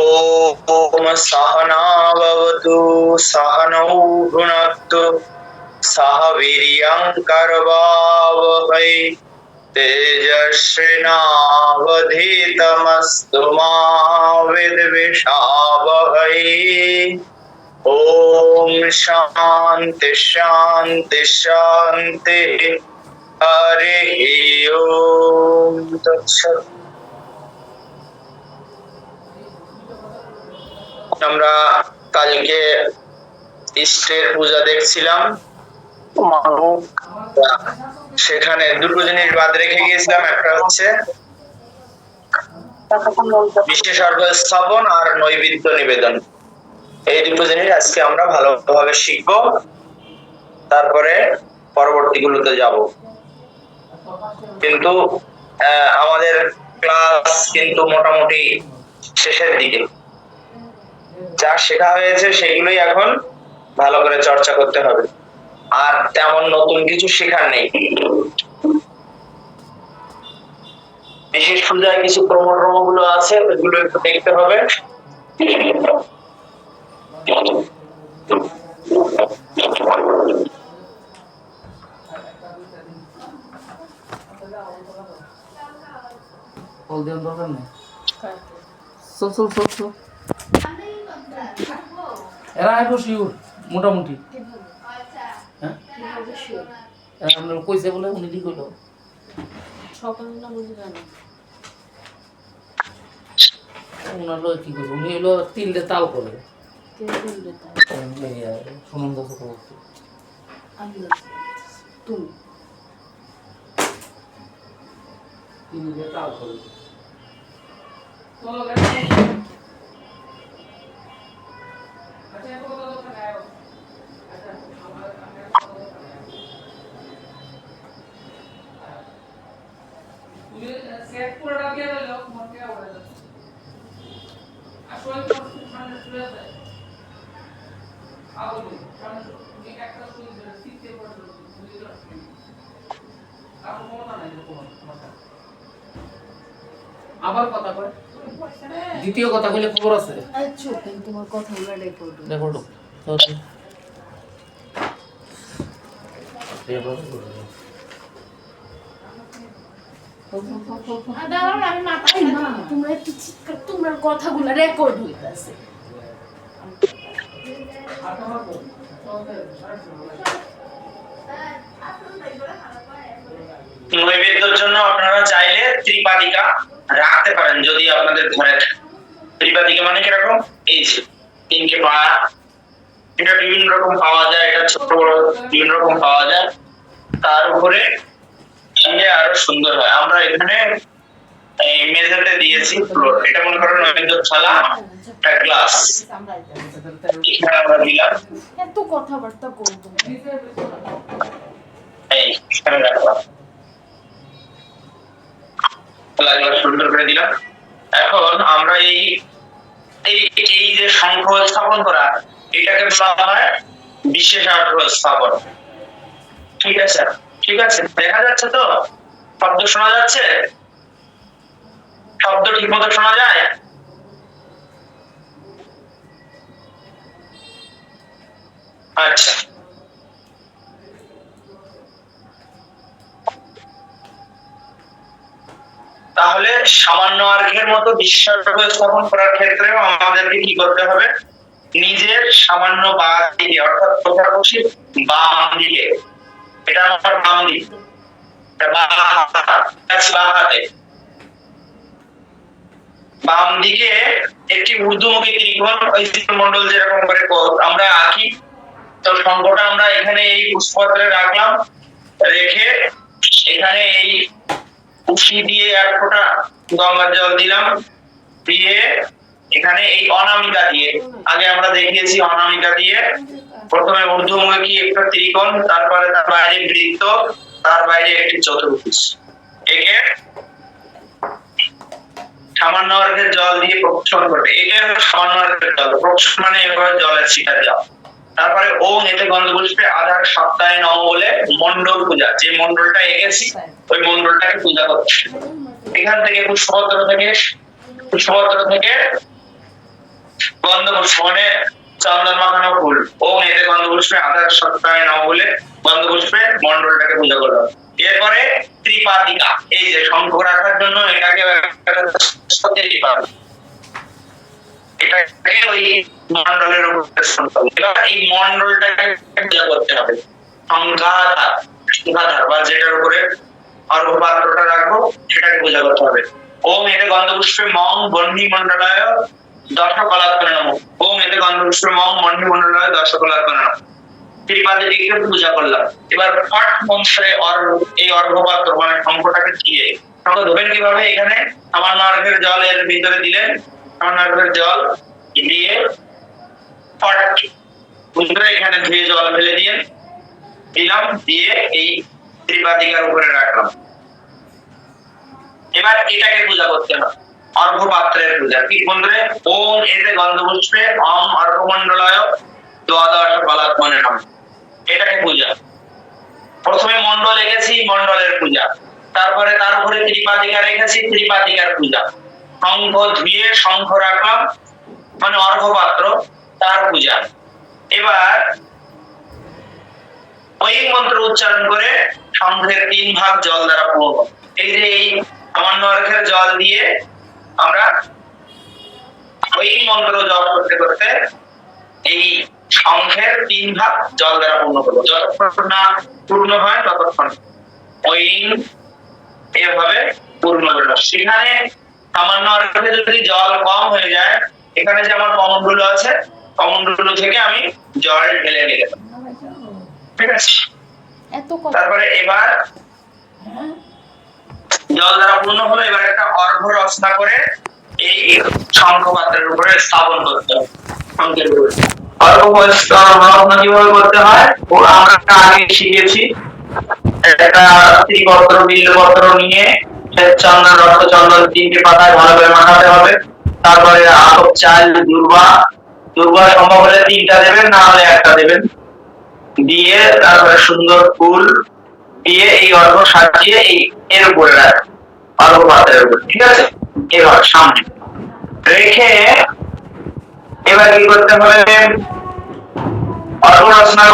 ॐ सहनावतु, सहनौ भुनक्तु सह वीर्यं कर्वावहै तेजस्विनावधीतमस्तु मा विद्विषावहै। ॐ शान्ति शान्ति शान्तिः हरिः ॐ तत्सत् আমরা কালকে ইষ্টের পূজা দেখছিলাম। সেখানে দুটো জিনিস বাদ রেখে গিয়েছিলাম একটা হচ্ছে বিশেষজ্ঞ স্থাপন আর নৈবেদ্য নিবেদন। এই দুটো জিনিস আজকে আমরা ভালোভাবে শিখব। তারপরে পরবর্তীগুলোতে যাব। কিন্তু আহ, আমাদের ক্লাস কিন্তু মোটামুটি শেষের দিকে। যা শেখা হয়েছে সেগুলোই এখন ভালো করে চর্চা করতে হবে। আর তেমন নতুন কিছু শেখার নেই। বিশেষ পূজায় কিছু ক্রমক্রমগুলো আছে, ওইগুলো একটু দেখতে হবে। দেওয়ার দরকার নেই? চল চল চল চল। এরা আইব শিওর মোটামুটি। হ্যাঁ? আপনার কইছে বলে উনি কি কইলো সকালে না বুঝি কেন ওনার লয় কি করব? উনি হলো তিনটে তাল করে। সুনন্দ চক্রবর্তী। তুমি? তিনটে তাল করে। সেট পুরোটা দিয়ে দিলো মনকে আওড়ে যাচ্ছে আসলে ঠান্ডা চলে যায় আগুন ঠান্ডা তুমি একটা সুইচ ধরে শীতে পড়ে বুঝে যাও আপনি মনে নাই যে কোনো সমস্যা আবার কথা কয়। দ্বিতীয় কথা কইলে খবর আছে? আচ্ছা কিন্তু তোমার কথা আমরা রেকর্ড রেকর্ড দাঁড়াও আমি মাথায় না তোমরা একটু চিৎকার তোমরা কথাগুলো রেকর্ড হইতাছে নৈবেদ্যের জন্য আপনারা চাইলে ত্রিপাদিকা রাখতে পারেন যদি আপনাদের ঘরে থাকে। ত্রিপাদিকা মানে কীরকম? এই যে তিনটে পা এটা বিভিন্ন রকম পাওয়া যায় এটা ছোট বড় বিভিন্ন রকম পাওয়া যায়। তার উপরে দিলে আরও সুন্দর হয়। আমরা এখানে এই মেঝেতে দিয়েছি ফ্লোর এটা মনে করেন থালা একটা গ্লাস এখানে আমরা দিলাম। এত কথাবার্তা করব এই এখানে রাখলাম। সুন্দর করে দিলাম। এখন আমরা এই এই এই যে শঙ্খ স্থাপন করা, এটাকে বলা হয় বিশেষ আগ্রহ স্থাপন। ঠিক আছে? ঠিক আছে? দেখা যাচ্ছে তো? শব্দ শোনা যাচ্ছে? শব্দ ঠিক মতো শোনা যায়? আচ্ছা। তাহলে সামান্য আর্ঘের মতো বিশ্বাস স্থাপন করার ক্ষেত্রেও আমাদেরকে কি করতে হবে? নিজের সামান্য বা দিকে, অর্থাৎ প্রথারপক্ষী বাম দিকে। এটা আমার বাম দিক। বাম দিকে একটি ঊর্ধ্বমুখী ত্রিকোণ মন্ডল যেরকম করে আমরা আঁকি। তো সংখ্যাটা আমরা এখানে এই রাখলাম। রেখে এখানে এই উশি দিয়ে এক ফোঁটা গঙ্গার জল দিলাম, দিয়ে এখানে এই অনামিকা দিয়ে, আগে আমরা দেখিয়েছি অনামিকা দিয়ে, প্রথমে ঊর্ধ্বমুখী একটা ত্রিকোণ, তারপরে তার বাইরে বৃত্ত, তার বাইরে একটি চতুর্ভুজ। একে সামান্য অর্ঘের জল দিয়ে প্রক্ষণ করবে। হলো সামান্য অর্ঘের জল প্রক্ষণ মানে এভাবে জলের ছিটা দেওয়া তারপরে ওম এতে গন্ধপুষ্পে আধার সপ্তাহে নম বলে মন্ডল পূজা, যে মন্ডলটা এঁকেছি, ওই মন্ডলটাকে পূজা করছে। এখান থেকে পুষ্পপত্র থেকে পুষ্পপত্র থেকে মানে চন্দন মাখানো ফুল, ওম এতে গন্ধপুষ্পে আধার সত্তায় নাম বলে গন্ধপুষ্পে মন্ডলটাকে পূজা করলাম। এরপরে ত্রিপাদিকা, এই যে শঙ্খ রাখার জন্য এটাকে পূজা করলাম। এবার মন্ত্রে এই অর্ঘপাত্র মানে শঙ্খটাকে দিয়ে কীভাবে? এখানে আমার নার্ভের জল এর ভিতরে দিলেন। আমার জল দিয়ে ফট পুনরায় এখানে ধুয়ে জল ফেলে দিয়ে দিলাম, দিয়ে এই ত্রিপাদিকার উপরে রাখলাম। এবার এটাকে পূজা করতে হবে। অর্ঘপাত্রের পূজা। কি বন্ধুরে? ওম এতে গন্ধপুষ্পে, অম অর্ঘমণ্ডলায় দ্বাদশ বলাত্মনে নাম। এটাকে পূজা। প্রথমে মন্ডল রেখেছি মন্ডলের পূজা। তারপরে তার উপরে ত্রিপাদিকা রেখেছি, ত্রিপাদিকার পূজা। শঙ্খ ধুয়ে শঙ্খ রাখলাম মানে অর্ঘপাত্র তার পূজা। এবার ওই মন্ত্র উচ্চারণ করে শঙ্খের তিন ভাগ জল দ্বারা পূর্ণ এই যে এই সামান্য অর্ঘের জল দিয়ে আমরা ওই মন্ত্র জপ করতে করতে এই শঙ্খের তিন ভাগ জল দ্বারা পূর্ণ করব। যতক্ষণ না পূর্ণ হয় ততক্ষণ। ওই এভাবে পূর্ণ করল সেখানে সামান্য অর্ঘে যদি জল কম হয়ে যায় এখানে যে আমার কমন্ডুলো আছে কমন্ডুলো থেকে আমি জল ঢেলে নিলাম ঠিক আছে? তারপরে এবার জল দ্বারা পূর্ণ হলো এবার একটা অর্ঘ রচনা করে এই শঙ্খ পাত্রের উপরে স্থাপন করতে হবে। শঙ্খের উপরে। অর্ঘ রচনা কীভাবে করতে হয়? আমরা আগে শিখেছি। একটা ত্রিপত্র বিল্লপত্র নিয়ে চন্দন রক্ত চন্দন তিনটে পাতায় ভালো করে মাখাতে হবে। তারপরে আতপ চাল দুর্বা। দুর্বা সম্ভব হলে তিনটা দেবেন, না হলে একটা দেবেন। দিয়ে তারপরে সুন্দর ফুল দিয়ে এই অর্ঘ সাজিয়ে এই এর উপরে রাখবে অর্ঘ পাত্রের উপর, ঠিক আছে? এবার সামনে। রেখে এবার কি করতে হবে? অর্ঘ রচনা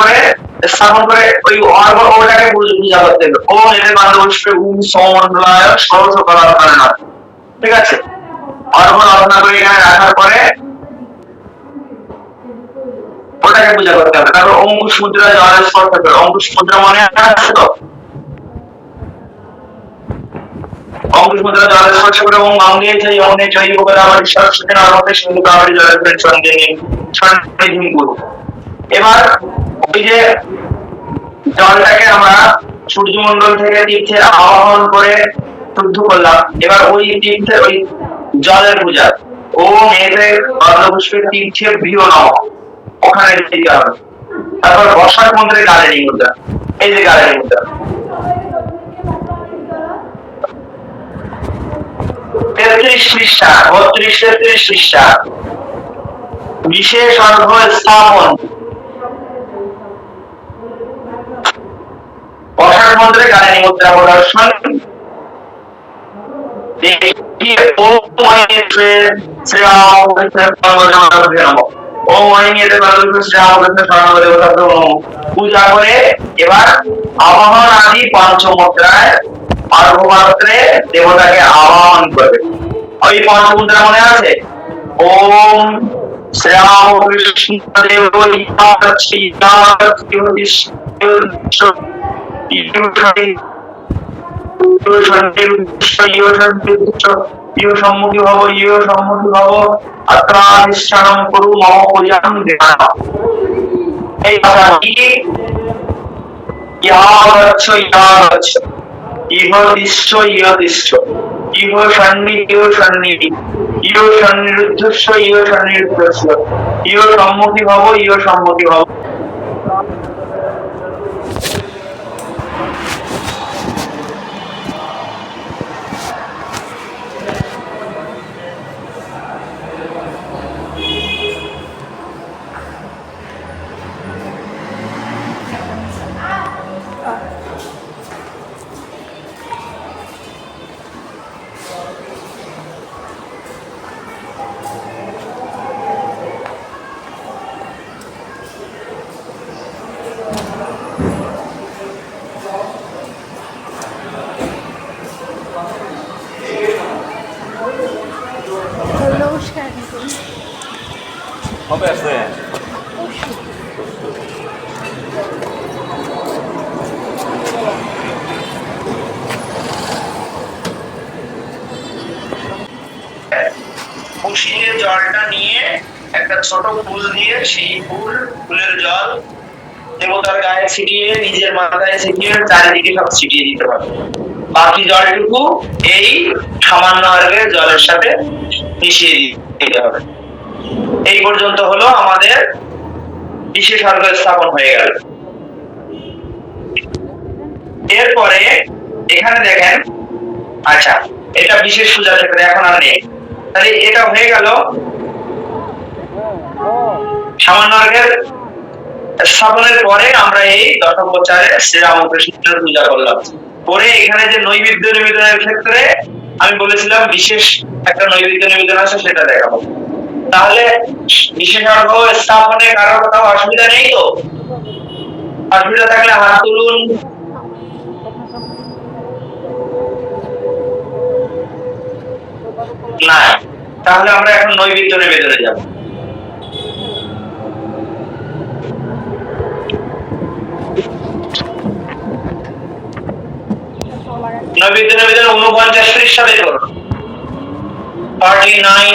অঙ্কুশ মুদ্রা জলের স্পর্শ করে অঙ্কুশ মনে অঙ্গে জয় অঙ্গে জয় করে আমার ঈশ্বর সুখে সিন্ধু কামড়ি জলের ফের সঙ্গে নিয়ে সন্নিধিম করু এবার ওই যে জলটাকে আমরা সূর্যমন্ডল থেকে তীর্থের আহ্বান করে শুদ্ধ করলাম। এবার ওই তীর্থের, ওই জলের পূজা। ও মেয়েদের গন্ধপুষ্পের তীর্থে বৃহ নম। ওখানে দিতে হবে। তারপর বর্ষার মন্ত্রে গালের মুদ্রা। এই যে গালের মুদ্রা। তেত্রিশ পৃষ্ঠা, বত্রিশ তেত্রিশ পৃষ্ঠা। বিশেষ অর্ঘ স্থাপন বর্ষার মন্ত্রে গালের মুদ্রা প্রদর্শন দেখিয়ে ওম মহেন্দ্রে শ্রীরামকৃষ্ণের জন্মজনমে নমঃ ওম মহেন্দ্রে জন্মজনমে শ্রীরামকৃষ্ণের জন্মদেবতা নমঃ পূজা করে এবার আবাহন আদি পঞ্চমুদ্রায় অর্ঘপাত্রে দেবতাকে আবাহন করবে। ওই পঞ্চমুদ্রা মনে আছে? ওম শ্রীরামকৃষ্ণ দেব ইয় সম্মুখী ভব ইয় সম্মুখী ইহ ইহ ইহ ইহ ইহ ইহ ইহ ইহ সম্মুখী ভব কবে আছে জলটা নিয়ে একটা ছোট ফুল দিয়ে সেই ফুল, ফুলের জল দেবতার গায়ে ছিটিয়ে, নিজের মাথায় ছিটিয়ে, চারিদিকে সব ছিটিয়ে দিতে পারবে। বাকি জলটুকু এই সামান্য অর্ঘের জলের সাথে মিশিয়ে দিতে হবে। এই পর্যন্ত হলো আমাদের বিশেষ অর্ঘ স্থাপন হয়ে গেল। এরপরে এখানে দেখেন আচ্ছা এটা বিশেষ পূজা ক্ষেত্রে এখন আর নেই। তাহলে এটা হয়ে গেল সামান্য অর্ঘের স্থাপনের পরে আমরা এই দশপ্রচারে শ্রীরামকৃষ্ণের পূজা করলাম। পরে এখানে যে নৈবেদ্য নিবেদনের ক্ষেত্রে আমি বলেছিলাম, বিশেষ একটা নৈবেদ্য নিবেদন আছে, সেটা দেখাবো। তাহলে বিশেষ অর্ঘ স্থাপনে কারও কোথাও অসুবিধা নেই তো? অসুবিধা থাকলে হাত তুলুন। না তাহলে আমরা এখন নৈবেদ্য নিবেদনে যাব। নৈবেদ্য নিবেদন উনপঞ্চাশ পৃষ্ঠাতে করুন। ফর্টি নাইন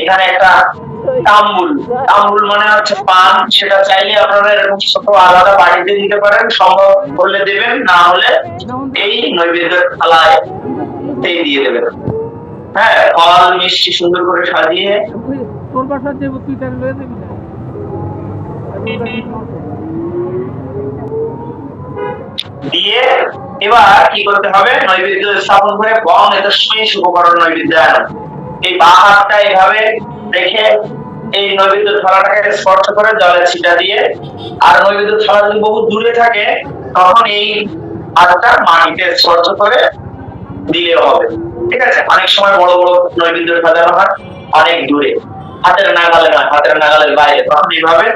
এখানে একটা তাম্বুল। তাম্বুল মানে হচ্ছে পান। সেটা চাইলে আপনারা এরকম ছোট আলাদা বাড়িতে দিতে পারেন। সম্ভব হলে দেবেন, না হলে এই নৈবেদ্যের থালায় দিয়ে দেবেন। হ্যাঁ ফল, মিষ্টি সুন্দর করে সাজিয়ে। দিয়ে এবার কি করতে হবে? নৈবেদ্য স্থাপন করে বং এতস্মৈ শুভকরণ নৈবেদ্য এই বা হাতটা এইভাবে রেখে এই নৈবেদ্য থালাটাকে স্পর্শ করে জলে ছিটা দিয়ে, আর নৈবেদ্য থালা যদি বহু দূরে থাকে, তখন এই হাতটা মাটিতে স্পর্শ করে দিলেও হবে। ঠিক আছে? অনেক সময় বড় বড় নৈবেদ্য সাজানো হয়, অনেক দূরে। হাতের নাগালে নয়, হাতের নাগালের বাইরে। তখন এইভাবে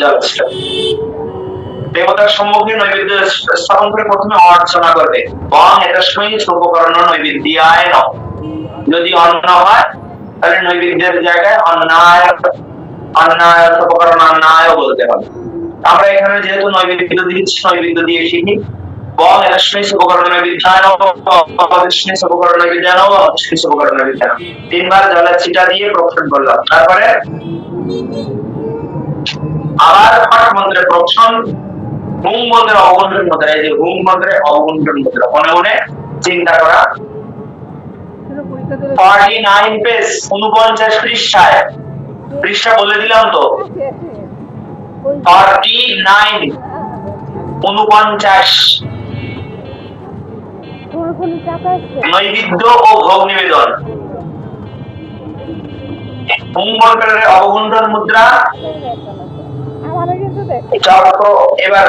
জল ছিটা। দেবতার সম্মুখে নৈবেদ্য স্থাপন করে প্রথমে অর্চনা করবে। বং এটা সময় উপকরণ নৈবেদ্যায় ন যদি অন্ন হয়, তাহলে নৈবেদ্যের জায়গায় অন্যায় অন্যায় অন্যায় বলতে হবে। আমরা এখানে যেহেতু দিয়ে শিখি। তিনবার দিয়ে তারপরে আবার মন্ত্রে অবগুণ্ঠন মুদ্রা মনে মনে চিন্তা করা ফর্টি নাইন পেজ উনপঞ্চাশ পৃষ্ঠায়। পৃষ্ঠা বলে দিলাম তো। ও ভোগ নিবেদন। মন্ত্রের মুদ্রা। চক্র, এবার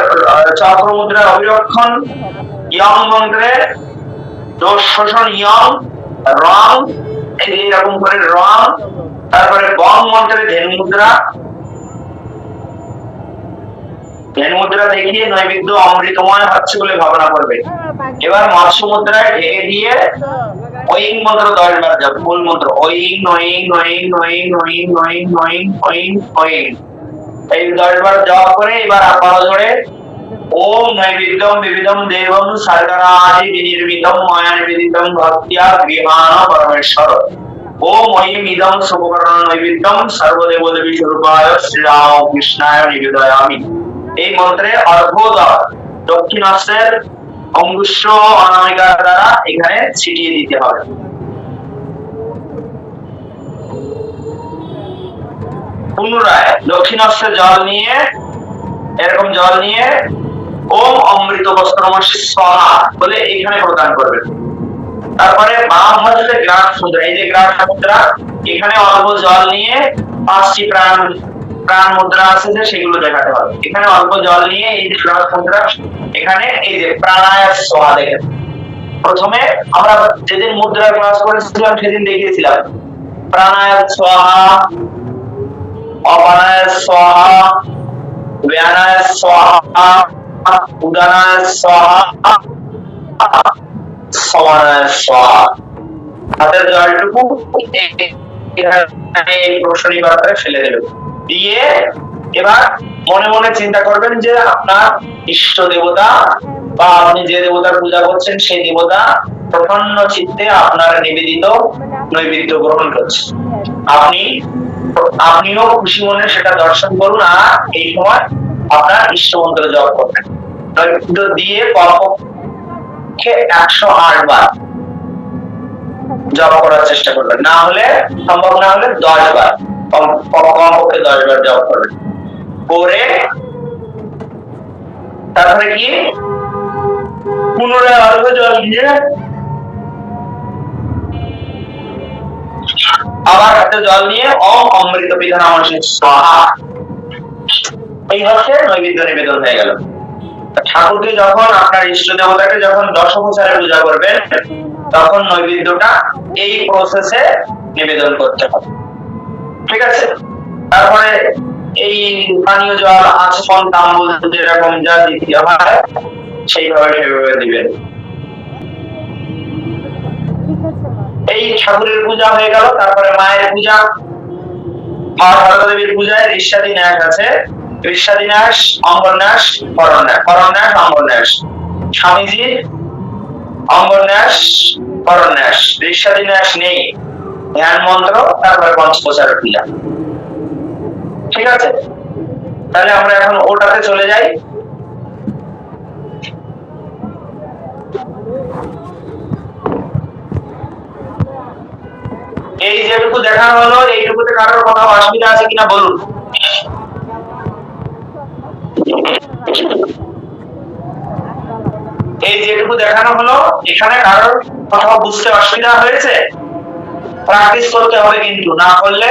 চক্র মুদ্রার অবিরক্ষণ ইয়ং মন্ত্রে দোষ শোষণ ইয়ং। রং, এই যে এরকম করে রং, তারপরে বং মন্ত্রে ধেন মুদ্রা। ধেন মুদ্রা দেখিয়ে নৈবেদ্য অমৃতময় হচ্ছে বলে ভাবনা করবে। এবার মৎস্য মুদ্রায় ঢেকে দিয়ে ওইং মন্ত্র দশ বার যাও মূল মন্ত্র ওইং ওইং ওইং ওইং ওইং ওইং ওইং ওইং ওইং এই দশ বার জপ করে এবার আপার ধরে ওম নৈবেদ্যম বিবিধম দেবম সর্গরাদি বিনির্মিতম ময়া নিবেদিতম ভক্তিয়া গৃহাণ পরমেশ্বর। ওম ঐম ইদম শুভকরণ নৈবেদ্যম সর্বদেব দেবী স্বরূপায় শ্রীরাম কৃষ্ণায় নিবেদয়ামি। এই মন্ত্রে অর্ঘ্য দক্ষিণাস্তের অঙ্গুষ্ঠ অনামিকার দ্বারা এখানে ছিটিয়ে দিতে হবে। পুনরায় দক্ষিণাস্তে জল নিয়ে, এরকম জল নিয়ে ওম অমৃত বস্ত্রমসি স্বাহা বলে এখানে প্রদান করবেন। তারপরে বাম হচ্ছে গ্রাস মুদ্রা, এই যে গ্রাস মুদ্রা, এখানে অল্প জল নিয়ে পাঁচটি প্রাণ প্রাণ মুদ্রা আছে যে সেগুলো দেখাতে হবে। এখানে অল্প জল নিয়ে এই যে গ্রাস মুদ্রা, এখানে এই যে প্রাণায়াস সোহা দেখেন। প্রথমে আমরা যেদিন মুদ্রা ক্লাস করেছিলাম, সেদিন দেখিয়েছিলাম। প্রাণায়াস সোহা অপানায়াস সোহা ব্যানায়াস সোহা ফেলে দেবে দিয়ে এবার মনে মনে চিন্তা করবেন যে আপনার ইষ্ট দেবতা বা আপনি যে দেবতার পূজা করছেন সেই দেবতা প্রসন্ন চিত্তে আপনার নিবেদিত নৈবেদ্য গ্রহণ করছে আপনি আপনিও খুশি মনে সেটা দর্শন করুন আর এই সময় আপনার ইষ্ট মন্ত্র জপ করবেন। নৈবেদ্য দিয়ে কমপক্ষে একশো আট বার জপ করার চেষ্টা করবেন। না হলে সম্ভব না হলে দশ বার, কম- কম- কমপক্ষে দশ বার জপ করবেন। করে তারপরে কি? পুনরায় অল্প জল দিয়ে আবার হাতে জল নিয়ে অম অমৃত বিধান আমাদের স্বাহা এই হচ্ছে নৈবেদ্য নিবেদন হয়ে গেল। ঠাকুরকে যখন আপনার ইষ্ট দেবতাকে যখন দশমোচারে পূজা করবেন, তখন নৈবেদ্যটা এই প্রসেসে নিবেদন করতে হবে। ঠিক আছে? তারপরে এই পানীয় জল আচমন তাম্বুল, যেরকম যা দিতে হয়, সেইভাবে সেভাবে দিবেন। এই ঠাকুরের পূজা হয়ে গেল, তারপরে মায়ের পূজা, মা সারদা দেবীর পূজায় ঋষাদি ন্যাস আছে। ন্যাস অঙ্গন্যাস করন্যাস করন্যাস অঙ্গন্যাস স্বামীজির অঙ্গন্যাস করন্যাস ঋষাদি নেই। ধ্যান মন্ত্র, তারপরে পঞ্চপ্রচার পূজা। ঠিক আছে? তাহলে আমরা এখন ওটাতে চলে যাই। এই যেটুকু দেখানো হলো, এইটুকুতে কারোর কোনো অসুবিধা আছে কিনা বলুন। এই যেটুকু দেখানো হলো, এখানে কারোর কোথাও বুঝতে অসুবিধা হয়েছে? প্র্যাকটিস করতে হবে কিন্তু, না করলে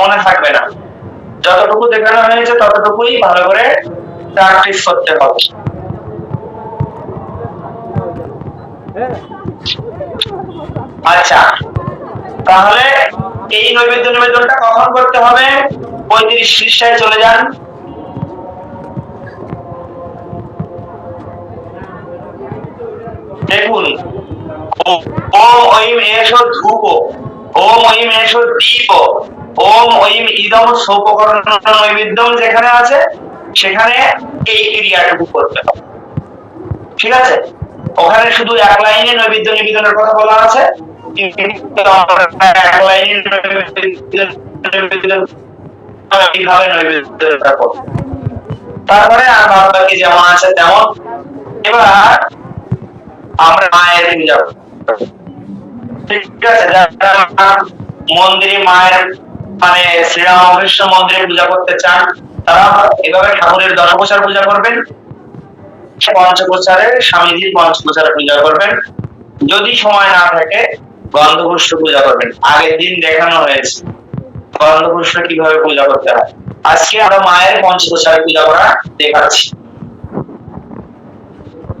মনে থাকবে না। যতটুকু দেখানো হয়েছে, ততটুকুই ভালো করে প্র্যাকটিস করতে হবে। আচ্ছা তাহলে এই নৈবেদ্য নিবেদনটা কখন করতে হবে? পঁয়ত্রিশ পৃষ্ঠায় চলে যান। দেখুন ওম ঐম এষো ধূপ, ওম ঐম এষো দীপ, ওম ঐম ইদম সোপকরণ যেখানে আছে, সেখানে এই ক্রিয়াটুকু করতে হবে। ঠিক আছে? ওখানে শুধু এক লাইনে নৈবেদ্য নিবেদনের কথা বলা আছে তারপরে আর বাদ বাকি যেমন আছে তেমন। এবার আমরা মায়ের করব। ঠিক আছে মন্দিরে মায়ের মানে মন্দিরে পূজা করতে চান, তারা এভাবে ঠাকুরের দশপ্রচার পূজা করবেন, পঞ্চপ্রচারে, স্বামীজির পঞ্চপ্রচারে পূজা করবেন। যদি সময় না থাকে, গন্ধপুষ্প পূজা করবেন। আগের দিন দেখানো হয়েছে, গন্ধপুষ্প কীভাবে পূজা করতে হয়। আজকে আমরা মায়ের পঞ্চপ্রচারে পূজা করা দেখাচ্ছি।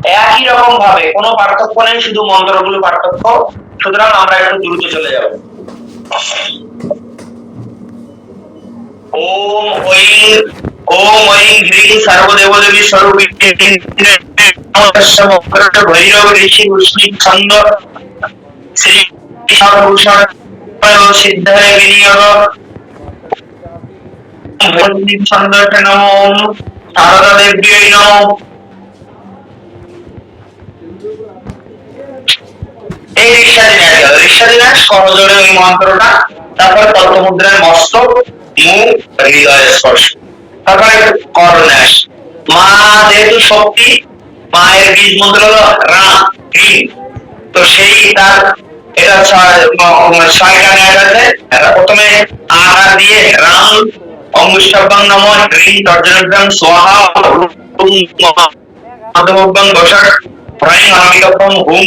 একই রকম ভাবে কোনো পার্থক্য নেই, শুধু মন্ত্রগুলো পার্থক্য। সুতরাং আমরা একটু দ্রুত চলে যাব। ওম ঐং ওম ঐং হ্রিং সর্বদেবদেবী স্বরূপী ভৈরব ঋষি উষ্ণি ছন্দ, শ্রী সর্বভূষণ সিদ্ধায় বিনিয়োগ। ছন্দকে নম সারদা দেব্যই নম। এই রিক্সা দিনে গেল রিক্সা দিনে করজোড়ে ওই মন্ত্রটা, তারপর তল্পমুদ্রায় মস্তক মুখ হৃদয় স্পর্শ। তারপরে করন্যাস মা যেহেতু শক্তি, মায়ের বীজ মন্ত্র হলো রাম হ্রিং তো সেই তার এটা ছয়টা ন্যায় আছে। প্রথমে আহা দিয়ে রাম অঙ্গুষ্টাভ্যাং নম হ্রিং তর্জনভ্যাং হুম মাধবভ্যাং বসাক, প্রায় অমিতভ্যাং হুম।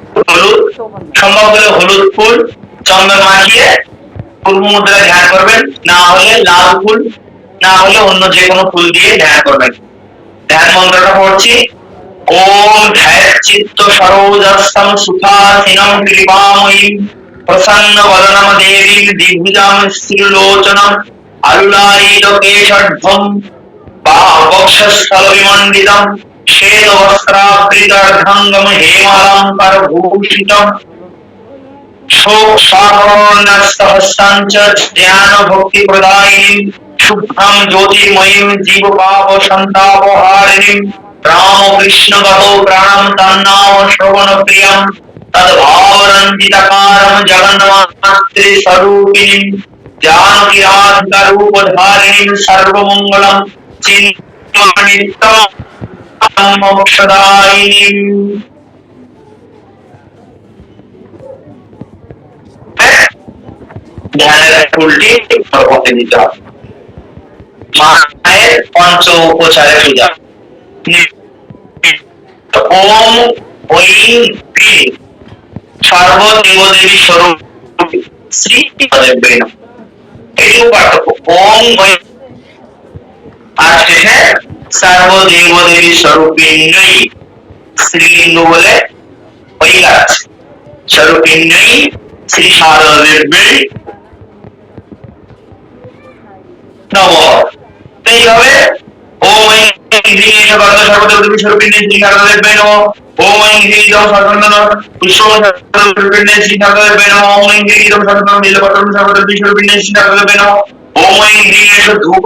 হলুদ সম্ভব হলে হলুদ ফুল, চন্দন মাখিয়ে পূর্ব মুদ্রায় ধ্যান করবেন, না হলে লাল ফুল, না হলে অন্য যে কোনো ফুল দিয়ে ধ্যান করবেন। ধ্যান মন্ত্রটা পড়ছি। ওম ধ্যায় চিত্ত সরোজস্তম সুখাসিনম কৃপাময়ীম প্রসন্ন বদনম দেবীম দিভুজাম স্থিরলোচনম আলুলায়িত কেশধ্বম বক্ষস্থল বিমণ্ডিতম श्वेतवस्त्रावृतर्धङ्गम् हेमालम्बरभूषितम् शोकसाकर्णसहस्रम् च ध्यानभक्तिप्रदायिनीम् शुभ्रम् ज्योतिर्मयीम्, जीवपापसन्तापहारिणीम्। रामकृष्णगतो प्राणम् तन्नाम श्रवणप्रियम्। तद्भावरञ्जितकारम् जगन्मातृस्वरूपिणीम् जानकिरान्तरूपधारिणीम् सर्वमङ्गलम्। चिन्तानित्यम् মোক্ষদায়িনীম ধ্যানের ফুলটি ভগবতে দিতে হবে। মায়ের পঞ্চ উপচারে পূজা। ওম ঐং ক্রিম। সর্বদেবদেবী স্বরূপ শ্রী নমঃ পার্থক্য ওম আর শেষে সর্বদেবদেবী স্বরূপিণ্যই শ্রীলিঙ্গ বলে ওই গাছ স্বরূপিণ্যই শ্রী দেবী নম এইভাবে ওম ঐং শারদা নম ওম ঐং ইদম সর্বন্দন পুষ্প স্বরূপিণ্যে শ্রী দেবী নম ওম ইদম সর্বন্দন নীলপত্রম সর্বদেবী স্বরূপিণ্যে শ্রী নম ওম ঐং ধূপ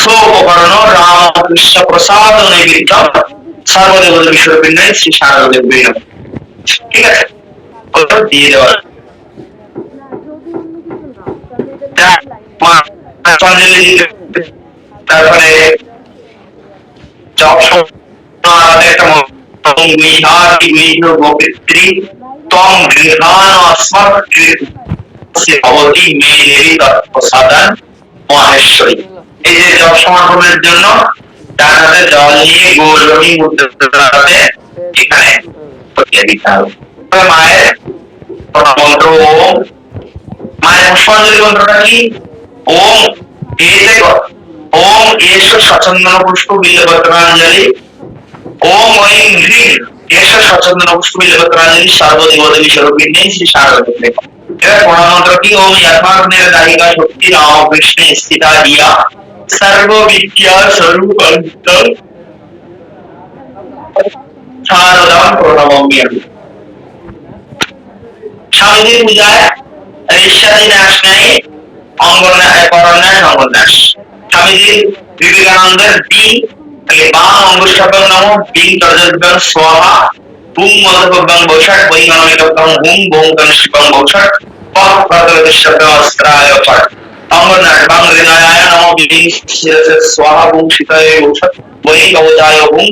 সোপকরণ রামকৃষ্ণ প্রসাদ নৈবেদ্য সর্বদেব বিশ্ববিদ্যালয় শ্রী শারদেব ঠিক আছে? ওটা দিয়ে দেওয়া তারপরে মহেশ্বরী। এই যে জপ সমাগমের জন্য তার হাতে জল নিয়ে গৌরবী মুদ্রাতে এখানে বসিয়ে দিতে হবে। মায়ের মন্ত্র ওম, মায়ের পুষ্পাঞ্জলি মন্ত্রটা কি? ওম, এতে ওম, এস সচন্দন পুষ্প বিল্লপত্রাঞ্জলি ওম ঐং হ্রিং, এস সচন্দন পুষ্প বিল্লপত্রাঞ্জলি সর্বদেবদেবী স্বরূপিণী শ্রী শারদে এবার প্রণাম কি? ওম যথাগ্নের দায়িকা শক্তি রামকৃষ্ণে স্থিতা দিয়া। সর্ব বিদ্যা স্বরূপ শারদাম প্রণমামি আমি স্বামীজির পূজায় ঋষাদি ন্যাস নেই অঙ্গন্যাস করন্যাস অঙ্গন্যাস স্বামীজি বিবেকানন্দের তাহলে বাম অঙ্গস্থাপন নম, বিং তর্জব্যং স্বাহা বুং মধুভব্যং বৈশাখ বৈ গণমিতব্যং হুং বোং গণশিবং বৈশাখ পক প্রতবিশ্বব্যং অস্ত্রায় পট অঙ্গন্যাস বাং ঋণায় নম শিরসে স্বাহা বুং শীতায় বৈশাখ বৈ ওম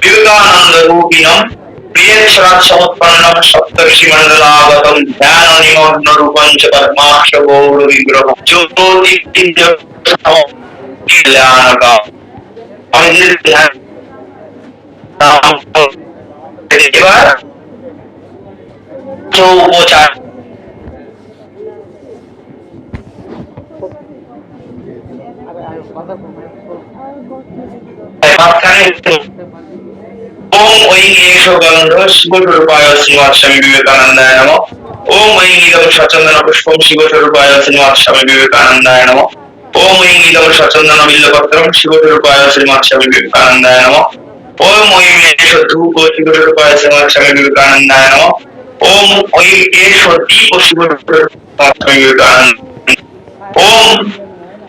বিবেকানন্দ রূপিণম প্রিয়েশ্বরাত সমুৎপন্নম সপ্তর্ষি মণ্ডলাগতম ধ্যান নিমগ্ন রূপঞ্চ পদ্মাক্ষ গৌর বিগ্রহ জ্যোতি কল্যাণকা আমি যে ধ্যান এবার উপচার মাঝখানে ওম ওই এষ গন্ধ শ্রীমৎ স্বামী বিবেকানন্দায় নম। ওম ওই ইদম সচন্দন পুষ্পম শিবস্বরূপায় শ্রীমৎ স্বামী বিবেকানন্দায় নম। ওম ওই ইদম সচন্দন বিল্লপত্রম স্বামী বিবেকানন্দায় নম। ওই এষ ধূপ বিবেকানন্দ ওম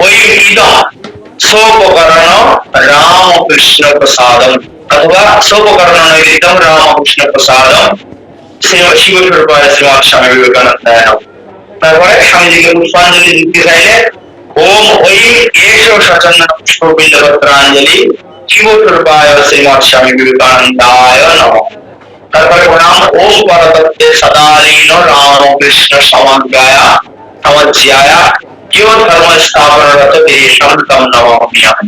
ওই ইদম সোপকরণ প্রসাদম। সোপকরণ নৈবেদ্যম রামকৃষ্ণ প্রসাদম শিবস্বরূপায় শ্রীমৎ স্বামী বিবেকানন্দায় নমঃ। তারপরে স্বামীজিকে পুষ্পাঞ্জলি দিতে চাইলে, ওম ওই এষ সচন্দন পুষ্প বিল্লপত্রাঞ্জলি শিবস্বরূপায় শ্রীমৎ স্বামী বিবেকানন্দায় নম তারপরে প্রণাম, ওম পরতত্ত্বে সদালীন রামকৃষ্ণ সমাজ্ঞায়া সমাজ্ঞায়া কেউ ধর্ম স্থাপনরত দেশম তম নমামি আমি।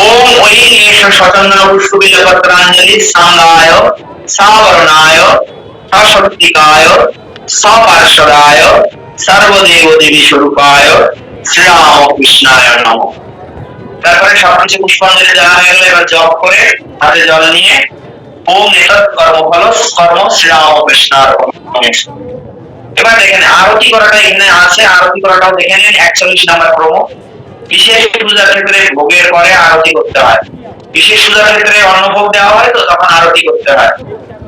ওম ওই এষ স্বতন্ত্র পুষ্প বিলপত্রাঞ্জলি সাঙ্গায় সাবর্ণায় সশক্তিকায় সপার্শ্বদায় সর্বদেব দেবী স্বরূপায় শ্রীরামকৃষ্ণায় নম তারপরে সবকিছু পুষ্পাঞ্জলি দেওয়া হয়ে গেল, এবার জপ করে হাতে জল নিয়ে ওম নেতৎ কর্মফল কর্ম শ্রীরামকৃষ্ণার এবার দেখেন আরতি করাটা এখানে আছে, আরতি করাটাও দেখে নিন, একচল্লিশ নাম্বার ক্রম বিশেষ পূজার ক্ষেত্রে ভোগের পরে আরতি করতে হয়। বিশেষ পূজার ক্ষেত্রে অন্নভোগ দেওয়া হয়, তো তখন আরতি করতে হয়।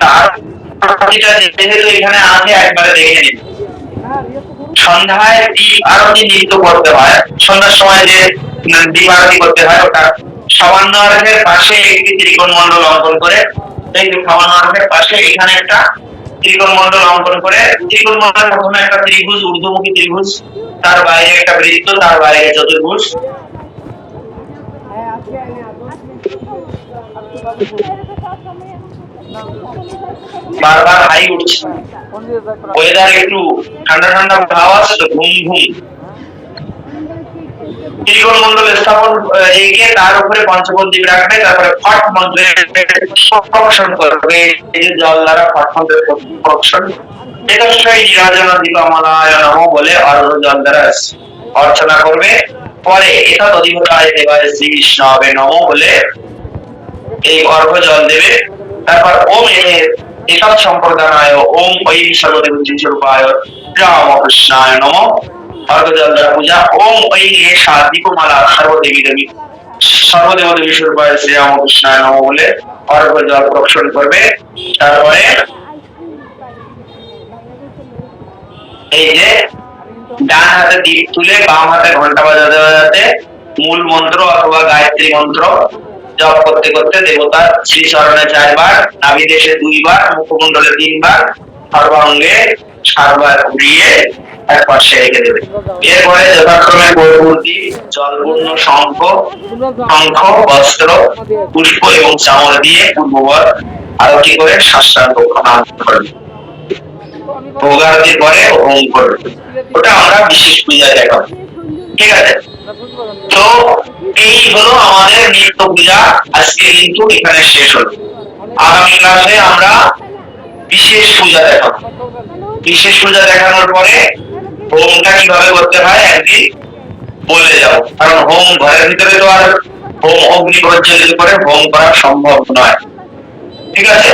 তার আরতিটা যেহেতু এখানে আছে, একবারে দেখে নিন। সন্ধ্যায় আরতি নৃত্য করতে হয়। সন্ধ্যার সময় যে দীপ আরতি করতে হয়, ওটা সামান্য পাশে একটি ত্রিকোণ মন্ডল অঙ্কন করে যে সামান্য পাশে এখানে একটা ত্রিকোণ মন্ডল অঙ্কন করে, ত্রিকোণ মন্ডল প্রথমে একটা ত্রিভুজ, ঊর্ধ্বমুখী ত্রিভুজ, তার বাইরে একটা বৃত্ত, তার বাইরে চতুর্ভুজ। বারবার হাই উঠছে। ওয়েদার একটু ঠান্ডা ঠান্ডা ভাব আছে তো ঘুম ঘুম। ত্রিকোণ মন্ডল স্থাপন তার উপরে রাখবে তারপরে ফট প্রকশন করবে জল দ্বারা ফট নম বলে জল দ্বারা অর্চনা করবে। পরে এটা অধিপতায় দেবায় শ্রীকৃষ্ণ হবে নম বলে এই অর্ঘ জল দেবে। তারপর ওম এ- এসব সম্প্রদায় ওম ওই সর্বদেব স্বরূপায় রামকৃষ্ণায় নম। তারপরে এই যে ডান হাতে দীপ তুলে বাম হাতে ঘণ্টা বাজাতে বাজাতে মূল মন্ত্র অথবা গায়ত্রী মন্ত্র জপ করতে করতে দেবতার শ্রী চরণে চারবার নাভি দেশে দুইবার মুখমণ্ডলে তিনবার সর্বাঙ্গে সাতবার ঘুরিয়ে এক পাশে রেখে দেবে। এরপরে যথাক্রমে গৌরমূর্তি জলপূর্ণ শঙ্খ শঙ্খ, বস্ত্র, পুষ্প এবং চামড় দিয়ে পূর্ববর আরতি করে? শাস্ত্রাঙ্গ প্রণাম করবে। ভোগারতির পরে হোম করবে। ওটা আমরা বিশেষ পূজায় দেখাবো। ঠিক আছে? তো এই হলো আমাদের নিত্য পূজা। আজকে কিন্তু এখানে শেষ হলো। আগামী ক্লাসে আমরা বিশেষ পূজা দেখাবো। বিশেষ পূজা দেখানোর পরে হোমটা কীভাবে করতে হয় একদিন বলে যাও। কারণ হোম ঘরের ভিতরে তো আর হোম অগ্নি করে হোম করা সম্ভব নয়। ঠিক আছে?